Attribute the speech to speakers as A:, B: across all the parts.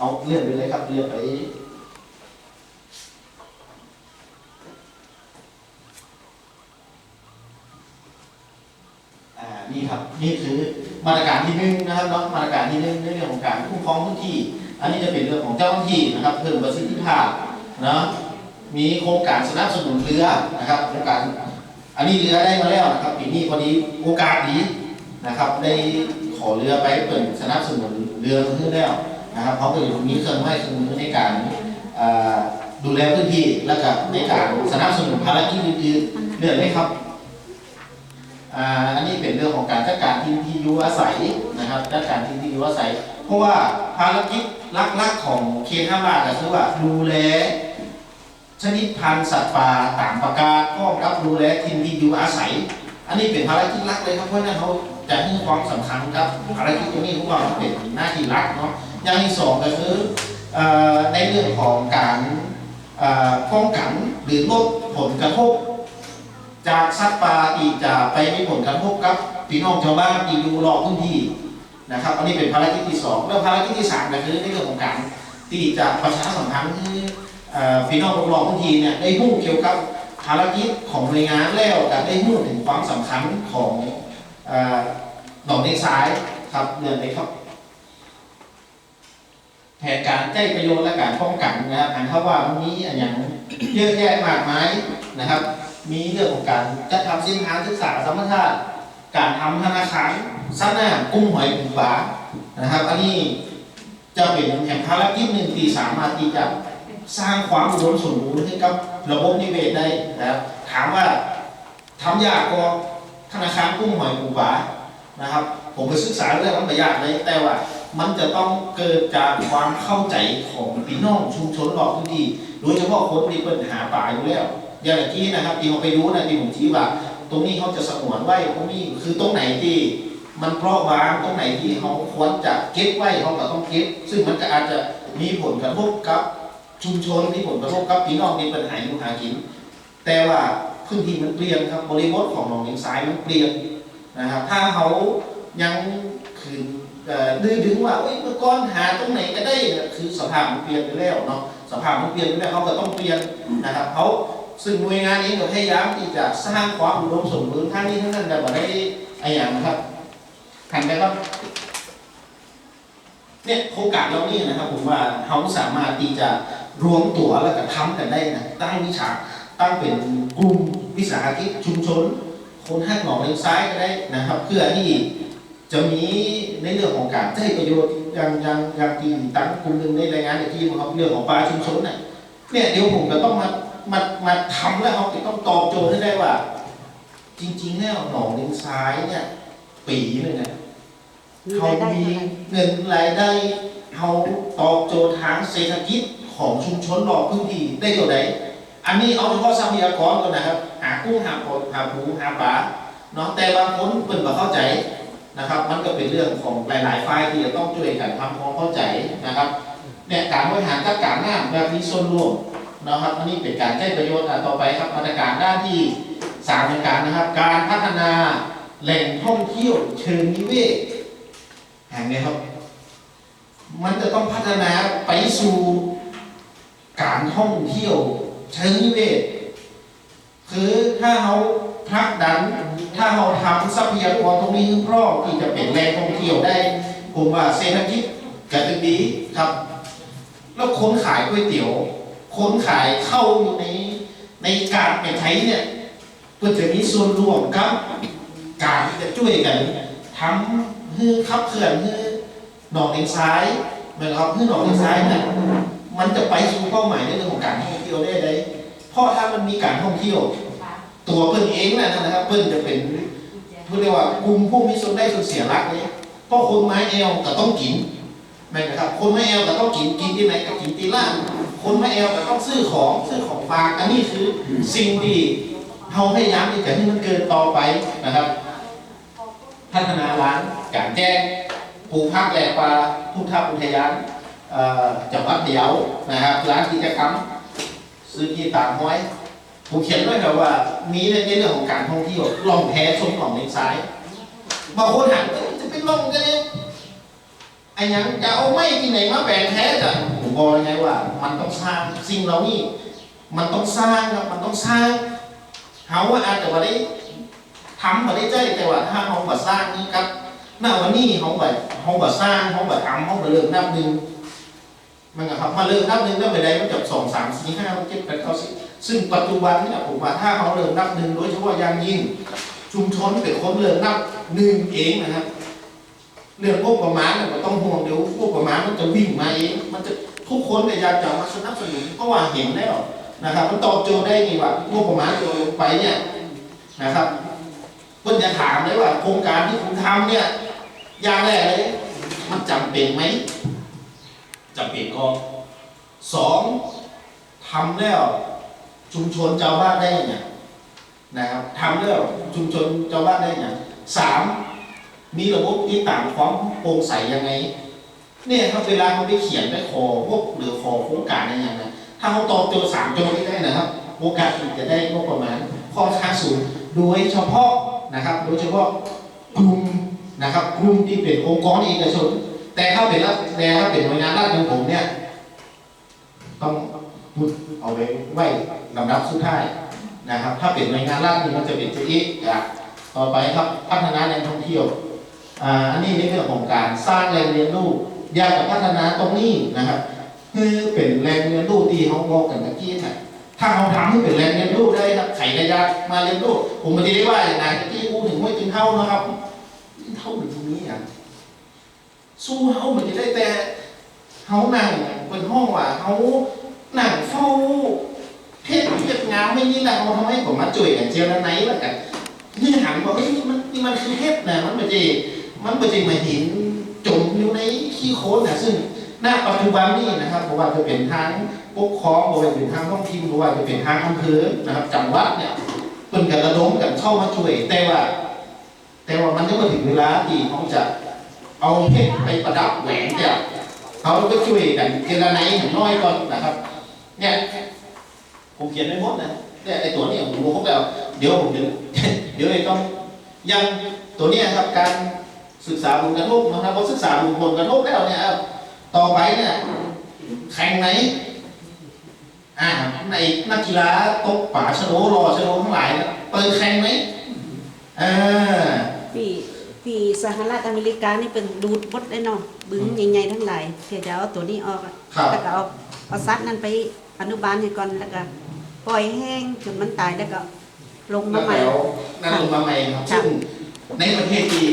A: เอาเลื่อนไปเลยครับเลื่อนไปอ่านี่ครับนี่คือมาตรการที่หนึ่งนะครับเนาะมาตรการที่หนึ่งในเรื่องของการคุ้มครองพื้นที่ อันนี้จะเป็นเรื่องของเจ้าหน้าที่นะครับ เพิ่มประสิทธิภาพเนาะมีโครงการสนับสนุนเรือนะครับโครงการอันนี้เรือได้มาแล้วนะครับปีนี้พอดีโอกาสดีนะครับ ได้ขอเรือไปเปิดสนับสนุนเรือขึ้นแล้ว นะครับเพราะว่ามีเครื่องไม้เครื่องมือในการดูแลพื้นที่และก็ในการสนับสนุนภารกิจอื่นๆเรื่องเลยครับอันนี้เป็นเรื่องของการจัดการที่ที่อยู่อาศัยนะครับจัดการที่ที่อยู่อาศัย เพราะว่าภารกิจหลักๆของเขตห้าบาทก็คือว่าดูแลชนิดพันธุ์สัตว์ป่าต่างประการพร้อมกับดูแลทินที่อยู่อาศัย อันนี้เป็นภารกิจลักเลยครับเพราะนั้นเขาจะให้ความสำคัญครับภารกิจตรงนี้ของเราเป็นหน้าที่ลักเนาะ อย่างที่สองก็คืออในเรื่องของการป้องกันหรือลดผลกระทบ จากสัตว์ป่าที่จะไปมีผลกระทบกับพี่น้องชาวบ้านที่อยู่รอบพื้นที่นะครับ อันนี้เป็นภารกิจที่สองแล้วภารกิจที่สามก็คือในเรื่องของการที่จะประชาสัมพันธ์พี่น้องรอบพื้นที่เนี่ยได้รู้เกี่ยวกับภารกิจของหน่วยงานแล้วแต่ได้รู้ถึงความสำคัญของเอ่อหนองเลงซ้ายครับเรื่องนี้ครับ แผนการแจ้ประโยชน์และการป้องกันนะครับอันเขาว่ามันมีอันอย่างเยอะแยะมากมายนะครับ มีเรื่องของการจัดทำเส้นทาศึกษาสมรรถะการทำธนาคารสร้างหน้ากุ้งหอยปูปลานะครับ อันนี้จะเป็นแห่งภารกิจหนึ่งที่สามารถที่จะสร้างความอุดมสมบูรณ์ให้กับระบบนิเวศได้นะครับถามว่าทำยากก็ธนาคารกุ้งหอยปูปลานะครับ ผมไปศึกษาเรื่องนั้นไม่ยากเลยแต่ว่า มันจะต้องเกิดจากความเข้าใจของพี่น้องชุมชนรอบพื้นที่โดยเฉพาะคนที่ป็นหาป่าอยู่แล้ว อย่างเมื่อกี้นะครับที่เราไปรู้นะที่ผมชี้ว่า ตรงนี้เขาจะสงวนไว้ตรงนี้คือตรงไหนที่มันเปราะบางตรงไหนที่เขาควรจะเก็บไว้เขาก็ต้องเก็บ ซึ่งมันก็อาจจะมีผลกระทบกับชุมชนมีผลกระทบกับพี่น้องในปัญหาอยู่หากิน แต่ว่าพื้นที่มันเปลี่ยนครับบริบทของหนองเลงซ้ายมันเปลี่ยนนะครับถ้าเขายังคืนเอ่อ ดื้อดึงว่าเอ้ยเมื่อก่อนหาตรงไหนก็ได้คือสภาพมันเปลี่ยนไปแล้วเนาะสภาพมันเปลี่ยนไปแล้วเขาก็ต้องเปลี่ยนนะครับเขาซึ่งหน่วยงานนี้ก็พยายามที่จะสร้างความอุดมสมบูรณ์ทั้งนี้ทั้งนั้นแต่ว่าได้ไอ้อย่างนะครับหันไปครับเนี่ยโครงการเรานี่นะครับผมว่าเขาสามารถที่จะรวมตัวแล้วก็ทำกันได้นะตั้งวิชาตั้งเป็นกลุ่มวิสาหกิจชุมชน คนหักหนองเลงซ้ายก็ได้นะครับ เพื่อที่ จะมีในเรื่องของการให้ประโยชน์อย่างอย่างอย่างที่ตั้งกลุ่มหนึ่งในรายงานในที่ครับเรื่องของปลาชุมชนเนี่ยเนี่ยเดี๋ยวผมจะต้องมามามาทำแล้วเขาจะต้องตอบโจทย์ให้ได้ว่า จริงๆแล้วหนองเลงซ้ายเนี่ย ปีหนึงเนี่ยเขามีเงินรายได้เขาตอบโจทย์ทางเศรษฐกิจของชุมชนรอบพื้นที่ได้เท่าไหร่อันนี้เอาเฉพาะทรัพยากรก่อนนะครับ หากุ้งหาปลาหาปูหาปลาเนาะแต่บางคนเพิ่นบ่เข้าใจ นะครับ มันก็เป็นเรื่องของหลาย ๆ ฝ่ายที่จะต้องช่วยกันทำความเข้าใจนะครับเนี่ยการบริหารจัดการน้ำแบบมีส่วนรวมนะครับอันนี้เป็นการใช้ประโยชน์ต่อไปครับมาตรการด้านที่สามเป็นการนะครับ การพัฒนาแหล่งท่องเที่ยวเชิงนิเวศแห่งนี้ครับ มันจะต้องพัฒนาไปสู่การท่องเที่ยวเชิงนิเวศ คือถ้าเราพักดัน ถ้าเราทำทรัพยากรตรงนี้พร้อมที่จะเป็นแหล่งท่องเที่ยวได้ ผมว่าเศรษฐกิจก็จะดีครับ แล้วคนขายก๋วยเตี๋ยว คนขายเข้าอยู่ในในการไปใช้เนี่ยเพื่อจะมีส่วนร่วมกับ การที่จะช่วยกันทำให้ขับเคลื่อนให้หนองเลงซ้ายเหมือนครับให้หนองเลงซ้ายเนี่ยมันจะไปสู่เป้าหมายในเรื่องของการท่องเที่ยวได้เลยเพราะถ้ามันมีการท่องเที่ยว ตัวเพิ่อนเองนะนะครับ เพิ่อนจะเป็นเพื่อเรียกว่ากลุ่มผู้มีส่วนได้ส่วนเสียรักเลยเพราะคนไม้แอลก็ต้องกินแม่นไหมครับ คนไม้แอลก็ต้องกินกินที่ไหนก็กินที่ร้านคนไม่แอลแต่ต้องซื้อของซื้อของฝากอันนี้คือสิ่งที่เราพยายามที่จะให้มันเกิดต่อไปนะครับ พัฒนาร้านการแจ้งปลูกพักแหลกปลาพุทธอุทยานจังหวัดพะเยานะครับร้านกิจกรรมซื้อที่ต่างห้อย ผมเขียนไว้แบบว่ามีในเรื่องของการท่องเที่ยวล่องแพชมของเลนซ้ายบางคนหันจะเป็นล่องกันเนี่ยไออันยังจะเอาไม่ที่ไหนมาแบ่งแท้จ้ะผมบอกยังไงว่า มันต้องสร้างสิ่งเหล่านี้มันต้องสร้างครับมันต้องสร้างเขาว่าอาจจะว่าได้ทำมาได้ใจแต่ว่าถ้าเขาบ่สร้างนี่ครับหน้าวันนี้เขาแบบเขาบ่สร้างเขาบ่ทำเขาบ่เริ่มนับหนึ่งมันก็ครับมาเริ่มนับหนึ่งแล้วไปได้มันจบสองสามสี่ห้าเจ็ดแปดเก้าสิบ ซึ่งปัจจุบันเนี่ยผมว่าถ้าเขาเริ่มนับหนึ่งโดยเฉพาะอย่างยิ่ง ชุมชนเป็นคนเริ่มนับหนึ่งเองนะครับเรื่องงบประมาณเนี่ยไม่ต้องห่วงเดี๋ยวงบประมาณมันจะวิ่งมาเองมันจะทุกคนพยายามจะมาสนับสนุนเพราะว่าเห็นแล้วนะครับ มันตอบโจทย์ได้ไงว่างบประมาณตัวลงไปเนี่ยนะครับเพิ่นจะถามเลยว่าโครงการที่คุณทำเนี่ยอย่างแรกเลย มันจำเป็นไหมจำเป็นก็สองทำแล้ว ชุมชนเจ้าบ้านได้ยังไงนะครับทำแล้วชุมชนเจ้าบ้านได้ยังไงสามมีระบบที่ต่างความโปร่งใสยังไง เนี่ยครับเวลาเขาไปเขียนไปขอพวกหรือขอโครงการอะไรอย่างนั้นถ้าเขาตอบโจทย์สามโจทย์นี้ได้นะครับ โอกาสที่จะได้งบประมาณค่อนข้าสูงโดยเฉพาะนะครับ โดยเฉพาะกลุ่มนะครับกลุ่มที่เป็นองค์กรเอกชน แต่ถ้าเป็นรัฐแต่ถ้าเป็นหน่วยงานรัฐอย่างผมเนี่ยต้อง พูดเอาไว้ไว้ลำดับสุดท้ายนะครับ ถ้าเป็นหน่วยงานรัฐนี่มันจะเป็นจะอีกอะต่อไปครับพัฒนาแหล่งท่องเที่ยวอันนี้ในเรื่องของการสร้างแรงเรียนรู้อยากจะพัฒนาตรงนี้นะครับ คือเป็นแรงเรียนรู้ที่เขาบอกกันเมื่อกี้นะถ้าเขาทำให้เป็นแรงเรียนรู้ได้ครับไขระยามาเรียนรู้ผมไม่ได้ว่าอย่างไรที่พูถึงไม่กินเท่านะครับเท่าหรือตรงนี้อะสู้เขาไม่ได้แต่เขานั่งเป็นห้องว่าเขา หนังเฝ้าเพชรเวียดงามไม่นี่นะเขาทำให้ผมมาจุ่ยกันเจียวนั้นไหนแล้วกันนี่หันบอกเฮ้ยนี่มันนี่มันคือเห็ดนะมันไม่ใช่มันไม่ใช่มาเห็นจมอยู่ในขี้โคลนนะซึ่งณปัจจุบันนี้นะครับเพราะว่าจะเป็นทางปกครองเพราะว่าเป็นทางท้องถิ่นเพราะว่าจะเป็นทางอำเภอนะครับจังหวัดเนี่ยเพิ่นกันระดมกันเข้ามาช่วย แต่ว่า แต่ว่ามันยังไม่ถึงเวลาที่เขาจะเอาเพชรไปประดับแหวนเนี่ยเขาก็ช่วยกันเจรไนอย่างน้อยก่อนนะครับ เนี่ยผมเขียนไว้หมดนะเนี่ยไอ้ตัวเนี้ผมรู้ครบแล้ว เดี๋ยวผมจะเดี๋ยวเลยต้องยังตัวเนี้ยครับการศึกษาผลกระทบนะครับพอศึกษาผลกระทบแล้วเนี่ยต่อไปเนี่ยแข่งไหนอ่าในนักกีฬาตกป่าชโดรอชโดทั้งหลายเปิดแข่งไหมอ่า
B: ปีปีสหรัฐอเมริกานี่เป็นดูดบดได้เนาะบึ้งใหญ่ๆทั้งหลายเพื่อจะเอาตัวนี้ออกแล้วก็เอาเอาซัดนั่นไป อนุบาลให้ก่อนแล้วก็ปล่อยแห้งจนมันตายแล้วก็ ลง
A: แล้
B: มาวใหม่
A: แล้วนั่นลงมาใหม่ครับ
B: ครับ
A: ซึ่งในประเทศที่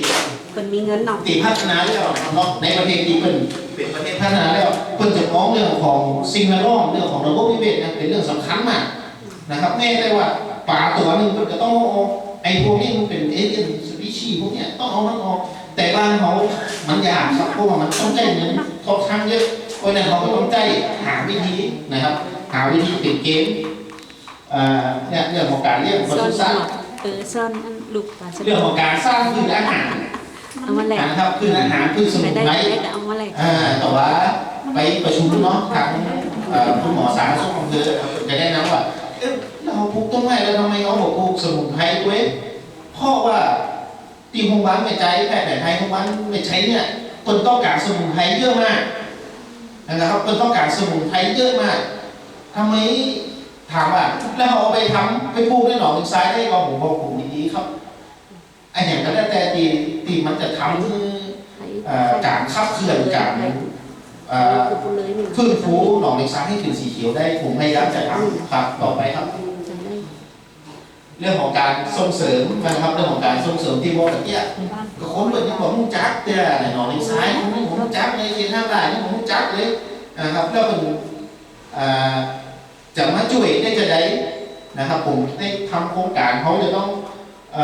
B: เป็นมีเงินเนาะ
A: ตีพัฒนาแล้วเนาะในประเทศที่เป็นเป็นประเทศพัฒนาแล้วเพิ่นจะมองเรื่องของสิ่งแวดล้อมเรื่องของระบบนิเวศเนี่ยเป็นเรื่องสำคัญมากนะครับแม้แต่ว่าป่าตัวหนึ่งมันจะต้องเอาไอ้พวกนี้มันเป็นเอเลียนสปีชีส์พวกเนี้ยต้องเอามันออก แต่บ้านเขามันยากครับเพราะว่ามันต้องใช้เงินค่อนข้างเยอะเพราะฉะนั้นเขาก็ต้องใจหาวิธีนะครับ หาวิธีติดเกมเอ่อเนี่ยเรื่องของการเลี้ยงป
B: ซ่อ
A: ศุ
B: น
A: สัตว์
B: เออซ่อนอันลูกปลาสะ
A: เรื่องของการสร้างพืชอาหาร
B: เอามาแหลก
A: นะครับพืชอาหารพืชส
B: ไป
A: มุน
B: ได้
A: ไพร
B: ไหมก็เอามาแหลก
A: อ่าแต่ว่าไปประชุมเนาะทางเอ่อคุณหมอสาธารณสุขอำเภอจะแนะนำว่าเอ๊ะเราปลูกต้นไม้แล้วทำไมเขาบอกปลูกสมุนไพรด้วยเพราะว่าตีโรงพยาบาลไม่ใจแพทย์แผนไทยโรงพยาบาลไม่ใช้เนี่ยคนต้องการสมุนไพรเยอะมากนะครับคนต้องการสมุนไพรเยอะมาก ทำไมถามว่าแล้วเอาไปทำไปปลูกในหนองในทรายได้ก็ผมบอกผมดีๆครับไอ้อย่างก็แล้วแต่ตีตีมันจะทำให้เอ่อการขับเคลื่อนการเอ่อฟื้นฟูหนองเลงซ้ายให้เป็นสีเขียวได้ผมพยายามจะทำครับต่อไปครับ เรื่องของการส่งเสริมนะครับเรื่องของการส่งเสริมที่บอกตะเกียก็คนเปิดยังบอกมุงจักเตี้ยในหนองเลงซ้ายมมุงจักเลยเขียนห้าลายนี่ผมมุงจักเลยนะครับแล้วเป็นอ่อ จะมาช่วยได้จะได้นะครับผมได้ทำโครงการเขาจะต้องอ่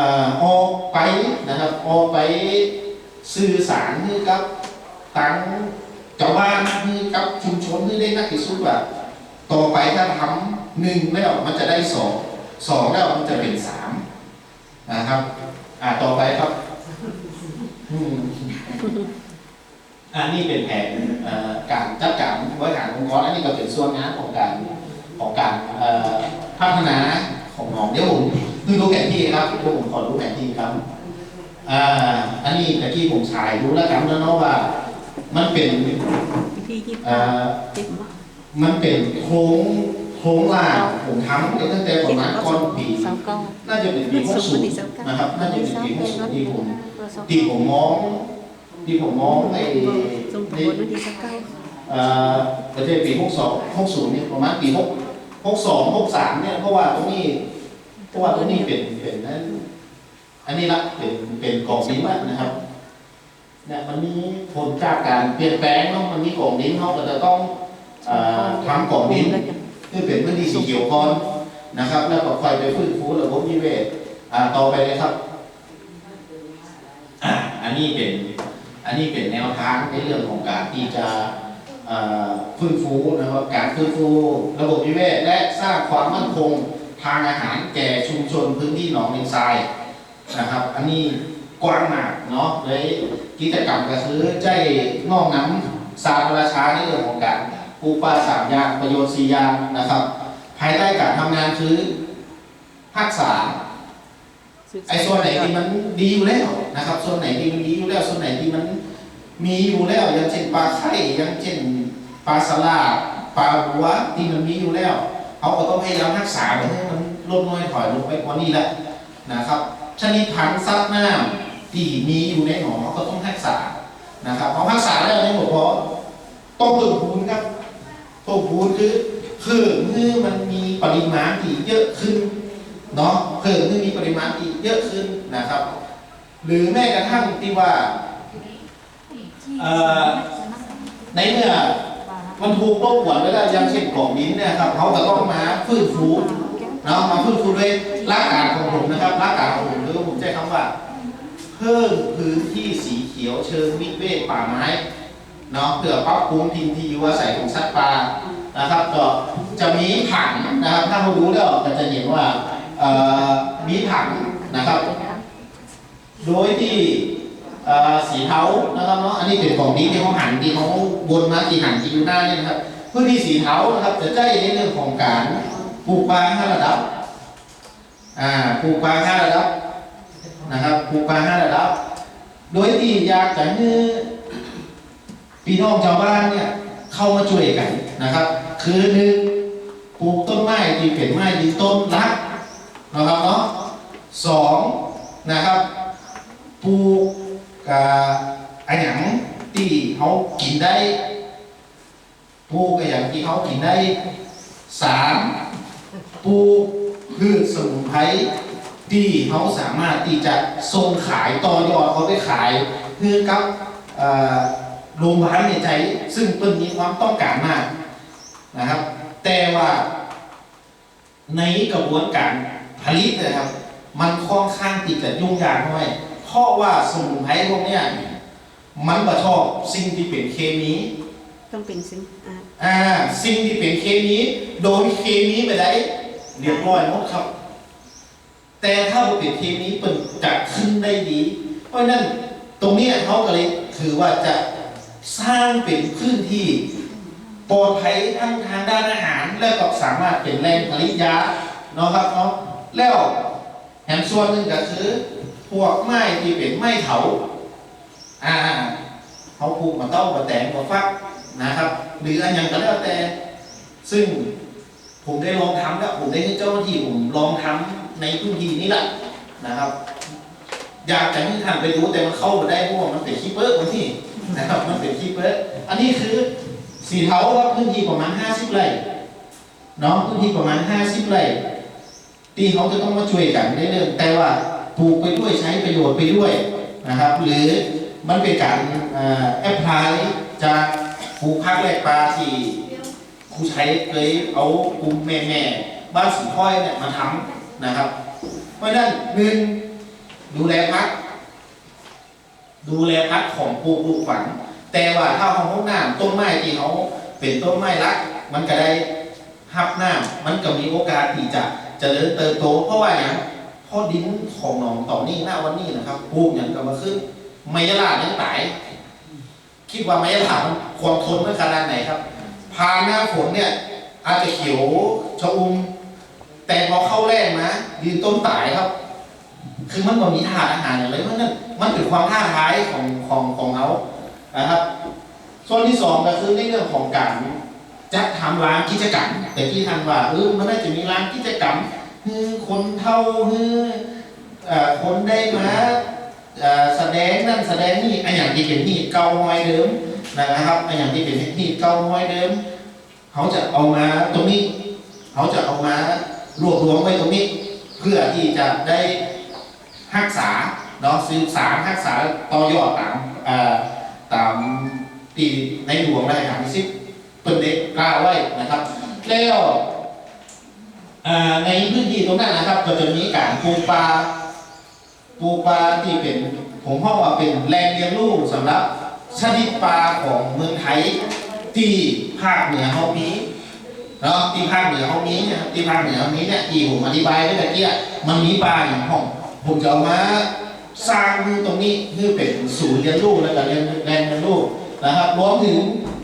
A: อกไปนะครับออกไปสื่อสารให้กับทั้งเจ้าบ้านให้กับชุมชนให้ได้นักที่สุดว่าต่อไปถ้าทำหนึ่งแล้วมันจะได้สองสองแล้วมันจะเป็นสามนะครับ อ่าต่อไปครับอันนี้เป็นแผนการจัดการบริหารองค์กรอันนี้ก็เป็นส่วนงานของการ ของการเอ่อพัฒนาของน้องเดี๋ยวผมดูดูแผนที่ครับเดี๋ยวผมขอดูแผนที่ครับอ่าอันนี้ตะกี้ผมฉายดูแล้วกันแล้วเนาะว่า มันเป็น
B: ที่ยี่
A: เอ่อ
B: เจ็บมาก
A: มันเป็นโครงโครงล่างผมทำตั้งแต่ประมาณก่อนปี
C: เสาเก้า
A: น่าจะเป็นปี60นะครับน่าจะเป็นปี60ที่ผมที่ผมมองที่ผมมองใน
B: ทรงประ
A: ใน
B: กวดวันที่สิบเก้า
A: เอ่อประเทศปี62 60 นี่ประมาณปี6 62 63เนี่ยเพราะว่าตรงนี้เพราะว่าตรงนี้เป็นเป็นนั้นอันนี้ละเป็นเป็นกล่องดินละนะครับเนี่ยมันมีผลจากการเปลี่ยนแปลงเนาะมันมีกล่องดินเขาก็จะต้องทำกล่องดินคือเป็นพื้นที่สีเขียวก่อนนะครับ แล้วก็ค่อยไปฟื้นฟูระบบนิเวศอ่าต่อไปเลยครับอ่าอันนี้เป็นอันนี้เป็นแนวทางในเรื่องของการที่จะ ฟื้นฟูนะครับการฟื้นฟูระบบนิเวศและสร้างความมั่นคงทางอาหารแก่ชุมชนพื้นที่หนองเลงทรายนะครับ อันนี้กว้างมากเนาะเลยกิจกรรมก็คือใจงอกน้ำสาธารณชาในเรื่องของการปลูกป่าสามอย่างประโยชน์สี่อย่างนะครับ ภายใต้การทำงานคือรักษาไอ้ส่วนไหนที่มันดีอยู่แล้วนะครับส่วนไหนที่มันดีอยู่แล้วส่วนไหนที่มันมีอยู่แล้วอย่างเช่นปลาไข่อย่างเช่น ปลาสลาดปลาบัวที่มันมีอยู่แล้วเขาก็ต้องพยายามรักษาไว้ให้มันลดน้อยถอยลงไปกว่านี้แหละนะครับ ชนิดพันซับน้ำที่มีอยู่ในหนองเขาก็ต้องรักษานะครับพอรักษาแล้วเนี่ยบอกว่าต้องเพิ่มพูนครับพวกพูดคือเพิ่มคือมันมีปริมาณที่เยอะขึ้นเนาะเพิ่มคือมีปริมาณที่เยอะขึ้นนะครับ หรือแม้กระทั่งที่ว่าในเมื่อ มันถูกรบกวนไว้แล้วอย่างเช่นกล่องดินเนี่ยครับเขาก็ต้องมาฟื้นฟูเนาะมาฟื้นฟูด้วยหลักการของผมนะครับหลักการของผมคือผมใช้คำว่า เพิ่มพื้นที่สีเขียวเชิงวิเวกป่าไม้เนาะเพื่อปรับปรุงถิ่นที่อยู่อาศัยของสัตว์ป่านะครับก็จะมีผังนะครับ ถ้าเราดูแล้วก็จะเห็นว่ามีผังนะครับ โดยที่ สีเทานะครับเนาะอันนี้เป็นของดีที่เขาหันที่เขาบนมาที่หันที่อยู่หน้าเนี่ยนะครับพื้นที่สีเทานะครับจะได้ในเรื่องของการปลูกปลาห้าระดับอ่าปลูกปลาห้าระดับนะครับปลูกปลาห้าระดับ โดยที่อยากจะให้พี่น้องชาวบ้านเนี่ยเข้ามาช่วยกันนะครับ คือหนึ่งปลูกต้นไม้ที่เป็นไม้ยืนต้นรักนะครับเนาะสองนะครับปลูก กับไอ้หยังที่เขากินได้ปูกไอ้หยังที่เขากินได้สามปูพืชสมุนไพรที่เขาสามารถที่จะส่งขายต่อยอดเขาไปขายเพื่อกับโรงพยาบาลในใจ ซึ่งเปิ้นมีความต้องการมากนะครับ แต่ว่าในกระบวนการผลิตนะครับ มันค่อนข้างที่จะยุ่งยากหน่อย เพราะว่าสมุนไพรพวกเนี้ยมันบ่ชอบสิ่งที่เป็นเคมี
B: ต้องเป็นซิงอ่า
A: อ่าสิ่งที่เป็นเคมีโดยเคมีไปได้เรียบร้อยหมดครับ แต่ถ้าบ่เป็นเคมีเปิ้นจะขึ้นได้ดี เพราะฉะนั้นตรงเนี้ยเขาก็เลยถือว่าจะสร้างเป็นพื้นที่ปลอดภัยทั้งทางด้านอาหาร แล้วก็สามารถเป็นแหล่งผลิตยาเนาะครับเนาะแล้วแถมส่วนหนึ่งก็คือ พวกไม้ที่เป็นไม้เถาอ่าเขาปลูกมาเต้ามาแตงมาฟักนะครับ หรืออันยังก็แล้วแต่ ซึ่งผมได้ลองทำแล้วผมได้ให้เจ้าหน้าที่ผมลองทำในพื้นที่นี้แหละนะครับ อยากจะให้ท่านไปรู้แต่มันเข้ามาได้พว่ามันเป็นคีเปอร์มันที่นะครับมันเป็นคีเปอร์อันนี้คือสีเทาครับพื้นที่ประมาณ50ไร่เนาะพื้นที่ประมาณ50ไร่ที่เขาจะต้องมาช่วยกันในเรื่องแต่ว่า ปลูกไปด้วยใช้ประโยชน์ไปด้วยนะครับ หรือมันเป็นการแอพพลายจากปลูกพักแรกปลาที่ครูใช้เคยเอากลุ่มแม่แม่บ้านสีค่อยเนี่ยมาทำนะครับ เพราะนั้นหนึ่งดูแลพัก ดูแลพักของปลูกลูกฝังแต่ว่าถ้าเของห้องน้ำต้นไม้ที่เขาเป็นต้นไม้รัก มันก็ได้หับน้ำมันก็มีโอกาสที่จะเจริญเติบโตเพราะว่าอย่าง พราะดินของหนองต่อนี่หน้าวันนี้นะครับปลูกอย่างก็มาขึ้นไมยลาดยังตาย คิดว่าไมยลาดมันความทนมันขนาดไหนครับ พาหน้าฝนเนี่ย อาจจะเขียวชะอุ่มแต่พอเข้าแรงนะยืนต้นตายครับ คือมันบ่มีธาอาหารอย่างไรเพราะฉะนั้นมันเป็นความท้าทายของของของเขานะครับ ส่วนที่สองก็คือในเรื่องของการจัดทำร้านกิจกรรมแต่ที่ท่านว่าเออมันน่าจะมีร้านกิจกรรม คือคนเท่าคือคนได้มาแสดงนั่นแสดงนี่อันอย่างที่เป็นที่เก่าหอยเดิมนะครับอันอย่างที่เป็นที่เก่าหอยเดิมเขาจะเอามาตรงนี้เขาจะเอามารวบรวมไว้ตรงนี้ เพื่อที่จะได้รักษาเนาะสืบสารรักษาต่อยอดตามตามที่ในหลวงราชการที่สิบเป็นเด็กกล้าไว้นะครับแล้ว ในพื้นที่ตรงนั้นนะครับ ก็จะมีการปลูกป่าปลูกป่าที่เป็นผมพราะว่าเป็นแหล่งเลี้ยงลูกสำหรับชนิดปลาของเมืองไทยที่ภาคเหนือเขามีเนาะที่ภาคเหนือเขามีเนี่ยครับที่ภาคเหนือเขามีเนี่ยที่ผมอธิบายไว้ตะกี้อะมันมีปลาอย่างห้องผมจะเอามาสร้างตรงนี้เพื่อเป็นศูนย์เรียนรู้และการเรียนแรงเรียนรู้นะครับรวมถึง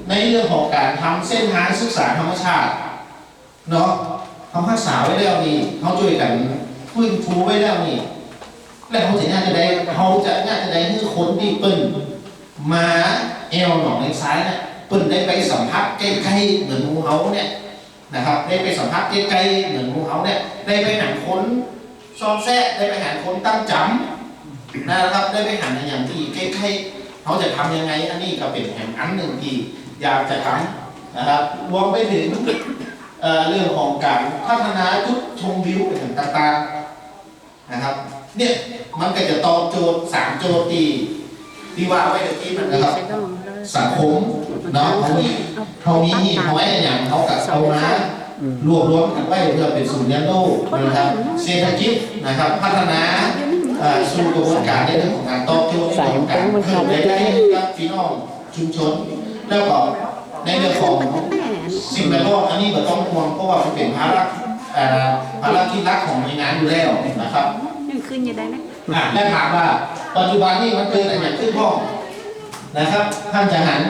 A: ในเรื่องของการทำเส้นทางศึกษาธรรมชาติเนาะ เขาภาษาไว้แล้วนี่เขาช่วยกันฟื้นฟูไว้แล้วนี่แล้วเขาจะน่าจะได้เขาจะน่าจะได้ให้คนที่เปิ้นมาเอวหนองในซ้ายเนี่ยเปิ้นได้ไปสัมผัสใกล้ๆเหมือนหมูเฮาเนี่ยนะครับ ได้ไปสัมผัสใกล้ๆเหมือนพวกเขาเนี่ยได้ไปหันคนซอมแซ่ได้ไปหันคนตั้งจำนะครับ ได้ไปหันในอย่างที่ใกล้ๆเขาจะทำยังไงอันนี้ก็เป็นแห่งอันหนึ่งที่อยากจะทำนะครับรวมไปถึง เอ่อเรื่องของการพัฒนาจุดชมวิวต่างๆนะครับ เนี่ยมันก็จะตอบโจทย์สามโจทย์ที่ที่ว่าไว้เมื่อกี้มันนะครับ สังคมเนาะเขามีเขามีเขาไว้อย่างเขากับเอามารวบรวมกันไว้เพื่อเป็นศูนย์เรียนรู้นะครับเศรษฐกิจนะครับ พัฒนาเอ่อสู่กระบวนการในเรื่องของการตอบโจทย์ในเรื่องของการเพิ่มรายได้ให้กับพี่น้องชุมชน แล้วก็ในเรื่องของ สิ่งแวดล้อมอันนี้ก็ต้องห่วงเพราะว่ามันเป็นภาระเอ่อภารกิจหลักของหน่วยงานอยู่แล้วนะครับ
B: ยังขึ้นอยู่ได้ไหม
A: อะและถามว่าปัจจุบันนี้มันเกิดอะไรขึ้นพ่อนะครับท่านจะหัน